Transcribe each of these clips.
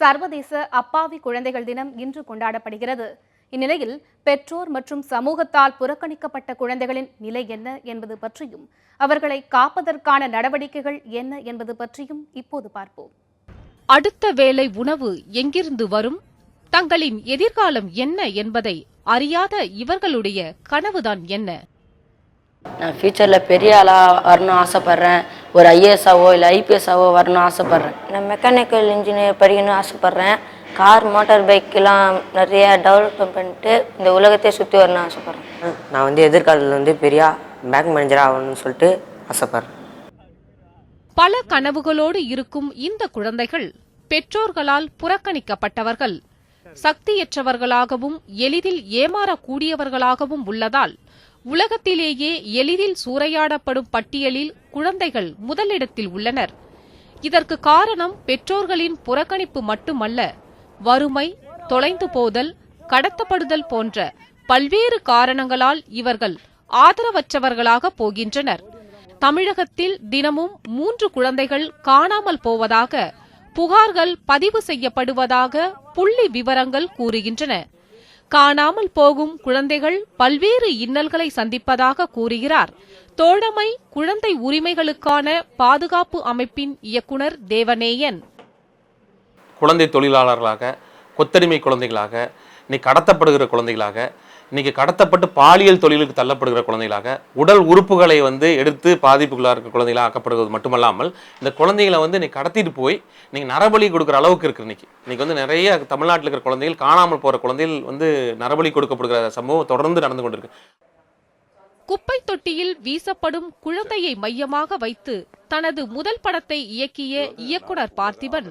சர்வதேச அப்பாவி குழந்தைகள் தினம் இன்று கொண்டாடப்படுகிறது. இந்நிலையில் பெற்றோர் மற்றும் சமூகத்தால் புறக்கணிக்கப்பட்ட குழந்தைகளின் நிலை என்ன என்பது பற்றியும் அவர்களை காப்பதற்கான நடவடிக்கைகள் என்ன என்பது பற்றியும் இப்போது பார்ப்போம். அடுத்த வேலை உணவு எங்கிருந்து வரும்? தங்களின் எதிர்காலம் என்ன என்பதை அறியாத இவர்களுடைய கனவுதான் என்ன? நான் ஃப்யூச்சரில் பெரிய ஆளாக வரணும்னு ஆசைப்பட்றேன். ஒரு ஐஏஎஸ்ஸாவோ இல்லை ஐபிஎஸ்ஸாவோ வரணும்னு ஆசைப்பட்றேன். நான் மெக்கானிக்கல் இன்ஜினியர் படிக்கணும்னு ஆசைப்பட்றேன். கார் மோட்டார் பைக்கெலாம் நிறைய டெவலப்மெண்ட் பண்ணிட்டு இந்த உலகத்தை சுற்றி வரணும்னு ஆசைப்பட்றேன். நான் வந்து எதிர்காலத்தில் வந்து பெரிய பேங்க் மேனேஜர் ஆகணும்னு சொல்லிட்டு ஆசைப்பட்றேன். பல கனவுகளோடு இருக்கும் இந்த குழந்தைகள் பெற்றோர்களால் புறக்கணிக்கப்பட்டவர்கள். சக்தியற்றவர்களாகவும் எளிதில் ஏமாறக்கூடியவர்களாகவும் உள்ளதால் உலகத்திலேயே எளிதில் சூறையாடப்படும் பட்டியலில் குழந்தைகள் முதலிடத்தில் உள்ளனர். இதற்கு காரணம் பெற்றோர்களின் புறக்கணிப்பு மட்டுமல்ல வறுமை தொலைந்து போதல் கடத்தப்படுதல் போன்ற பல்வேறு காரணங்களால் இவர்கள் ஆதரவற்றவர்களாக போகின்றனர். தமிழகத்தில் தினமும் மூன்று குழந்தைகள் காணாமல் போவதாக புகார்கள் பதிவு செய்யப்படுவதாக புள்ளி விவரங்கள் கூறுகின்றன. காணாமல் போகும் குழந்தைகள் பல்வேறு இன்னல்களை சந்திப்பதாக கூறுகிறார். தோழமை குழந்தை உரிமைகளுக்கான பாதுகாப்பு அமைப்பின் இயக்குனர் தேவநேயன். குழந்தை தொழிலாளர்களாக கொத்தடிமை குழந்தைகளாக இன்னைக்கு கடத்தப்படுகிற குழந்தைகளாக இன்றைக்கி கடத்தப்பட்டு பாலியல் தொழிலுக்கு தள்ளப்படுகிற குழந்தைகளாக உடல் உறுப்புகளை வந்து எடுத்து பாதிப்புகளாக இருக்க குழந்தைகளாக ஆக்கப்படுவது மட்டுமல்லாமல் இந்த குழந்தைகளை வந்து நீ கடத்திட்டு போய் நீங்கள் நரபலி கொடுக்குற அளவுக்கு இருக்குது இன்னைக்கு. இன்னைக்கு வந்து நிறைய தமிழ்நாட்டில் இருக்கிற குழந்தைகள் காணாமல் போகிற குழந்தைகள் வந்து நரபலி கொடுக்கப்படுகிற சம்பவம் தொடர்ந்து நடந்து கொண்டிருக்கு. குப்பை தொட்டியில் வீசப்படும் குழந்தையை மையமாக வைத்து தனது முதல் படத்தை இயக்கிய இயக்குனர் பார்த்திபன்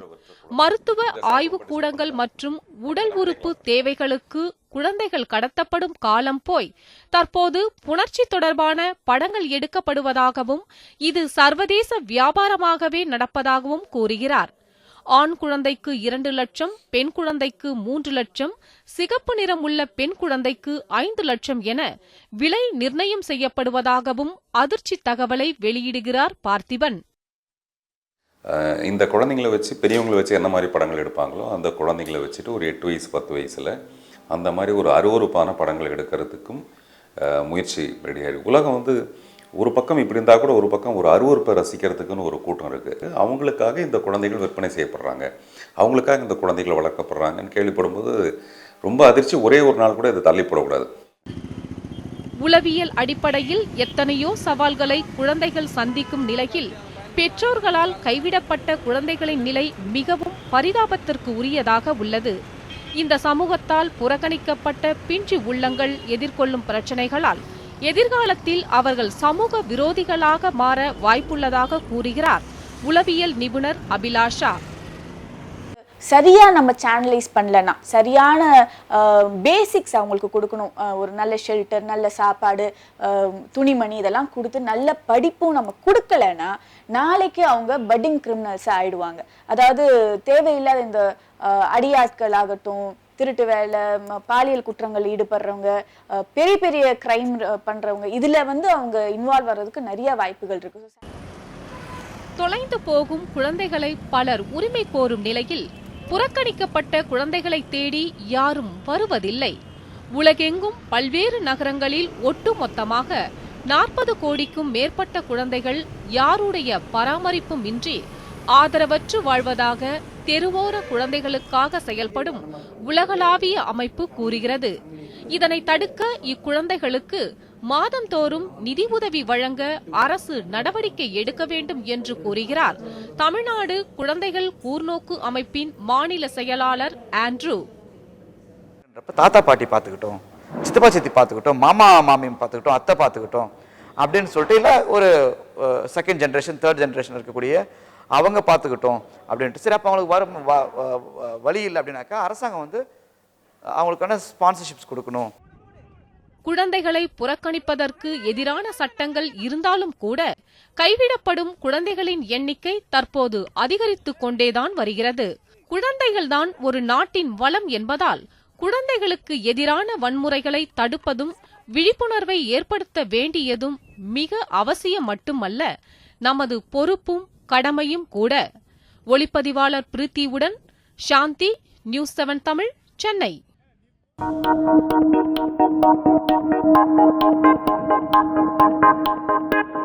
மருத்துவ ஆய்வுக் கூடங்கள் மற்றும் உடல் உறுப்பு தேவைகளுக்கு குழந்தைகள் கடத்தப்படும் காலம் போய் தற்போது புணர்ச்சி தொடர்பான படங்கள் எடுக்கப்படுவதாகவும் இது சர்வதேச வியாபாரமாகவே நடப்பதாகவும் கூறுகிறார். ஆண் குழந்தைக்கு இரண்டு லட்சம் பெண் குழந்தைக்கு மூன்று லட்சம் சிகப்பு நிறம் உள்ள பெண் குழந்தைக்கு ஐந்து லட்சம் என விலை நிர்ணயம் செய்யப்படுவதாகவும் அதிர்ச்சி தகவலை வெளியிடுகிறார் பார்த்திபன். இந்த குழந்தைங்களை வச்சு பெரியவங்களை வச்சு என்ன மாதிரி படங்கள் எடுப்பாங்களோ அந்த குழந்தைங்களை வச்சுட்டு ஒரு எட்டு வயசு பத்து வயசில் அந்த மாதிரி ஒரு அருவருப்பான படங்கள் எடுக்கிறதுக்கும் முயற்சி ரெடியாக இருக்குது உலகம் வந்து ஒரு பக்கம் இப்படி இருந்தால் கூட ஒரு பக்கம் ஒரு அருவருப்பை ரசிக்கிறதுக்குன்னு ஒரு கூட்டம் இருக்குது அவங்களுக்காக இந்த குழந்தைகள் விற்பனை செய்யப்படுறாங்க. அவங்களுக்காக இந்த குழந்தைகள் வளர்க்கப்படுறாங்கன்னு கேள்விப்படும்போது ரொம்ப அதிர்ச்சி. ஒரே ஒரு நாள் கூட இதை தள்ளிப்படக்கூடாது. உளவியல் அடிப்படையில் எத்தனையோ சவால்களை குழந்தைகள் சந்திக்கும் நிலையில் பெற்றோர்களால் கைவிடப்பட்ட குழந்தைகளின் நிலை மிகவும் பரிதாபத்திற்கு உரியதாக உள்ளது. இந்த சமூகத்தால் புறக்கணிக்கப்பட்ட பிஞ்சு உள்ளங்கள் எதிர்கொள்ளும் பிரச்சனைகளால் எதிர்காலத்தில் அவர்கள் சமூக விரோதிகளாக மாற வாய்ப்புள்ளதாக கூறுகிறார் உளவியல் நிபுணர் அபிலாஷா. சரியாக நம்ம சேனலைஸ் பண்ணலன்னா சரியான பேசிக்ஸ் அவங்களுக்கு கொடுக்கணும். ஒரு நல்ல ஷெல்டர் நல்ல சாப்பாடு துணிமணி இதெல்லாம் கொடுத்து நல்ல படிப்பும் நம்ம கொடுக்கலன்னா நாளைக்கு அவங்க பட்டிங் கிரிமினல்ஸாக ஆயிடுவாங்க. அதாவது தேவையில்லாத இந்த அடியாட்கள் ஆகட்டும் திருட்டு வேலை பாலியல் குற்றங்கள் ஈடுபடுறவங்க பெரிய பெரிய கிரைம் பண்ணுறவங்க இதில் வந்து அவங்க இன்வால்வ் வர்றதுக்கு நிறைய வாய்ப்புகள் இருக்குது தொலைந்து போகும் குழந்தைகளை பலர் உரிமை கோரும் நிலையில் புறக்கணிக்கப்பட்ட குழந்தைகளை தேடி யாரும் வருவதில்லை. உலகெங்கும் பல்வேறு நகரங்களில் ஒட்டுமொத்தமாக நாற்பது கோடிக்கும் மேற்பட்ட குழந்தைகள் யாருடைய பராமரிப்பும் இன்றி ஆதரவற்று வாழ்வதாக தெருவோர குழந்தைகளுக்காக செயல்படும் உலகளாவிய அமைப்பு கூறுகிறது. இதனை தடுக்க இக்குழந்தைகளுக்கு மாதந்தோறும் நிதி உதவி வழங்க அரசு நடவடிக்கை எடுக்க வேண்டும் என்று கூறுகிறார். தமிழ்நாடு குழந்தைகள் கூர்நோக்கு அமைப்பின் மாநில செயலாளர் ஆண்ட்ரூ. தாத்தா பாட்டி பார்த்துக்கிட்டோம் சித்தப்பா சித்தி பார்த்துக்கிட்டோம் மாமா மாமி பார்த்துக்கிட்டோம் அத்தை பார்த்துக்கிட்டோம் அப்படின்னு சொல்லிட்டு இல்லை ஒரு செகண்ட் ஜென்ரேஷன் தேர்ட் ஜென்ரேஷன் இருக்கக்கூடிய அவங்க பார்த்துக்கிட்டோம் அப்படின்ட்டு. சரி அப்போ அவங்களுக்கு வரும் வ- வ- வ- வழி இல்லை அப்படின்னாக்கா அரசாங்கம் வந்து அவங்களுக்கான ஸ்பான்சர்ஷிப்ஸ் கொடுக்கணும். குழந்தைகளை புறக்கணிப்பதற்கு எதிரான சட்டங்கள் இருந்தாலும் கூட கைவிடப்படும் குழந்தைகளின் எண்ணிக்கை தற்போது அதிகரித்துக் கொண்டேதான் வருகிறது. குழந்தைகள்தான் ஒரு நாட்டின் வளம் என்பதால் குழந்தைகளுக்கு எதிரான வன்முறைகளை தடுப்பதும் விழிப்புணர்வை ஏற்படுத்த வேண்டியதும் மிக அவசியம் மட்டுமல்ல நமது பொறுப்பும் கடமையும் கூட. ஒளிப்பதிவாளர் பிரீத்தியுடன் Shanti news seven Tamil Chennai. Thank you.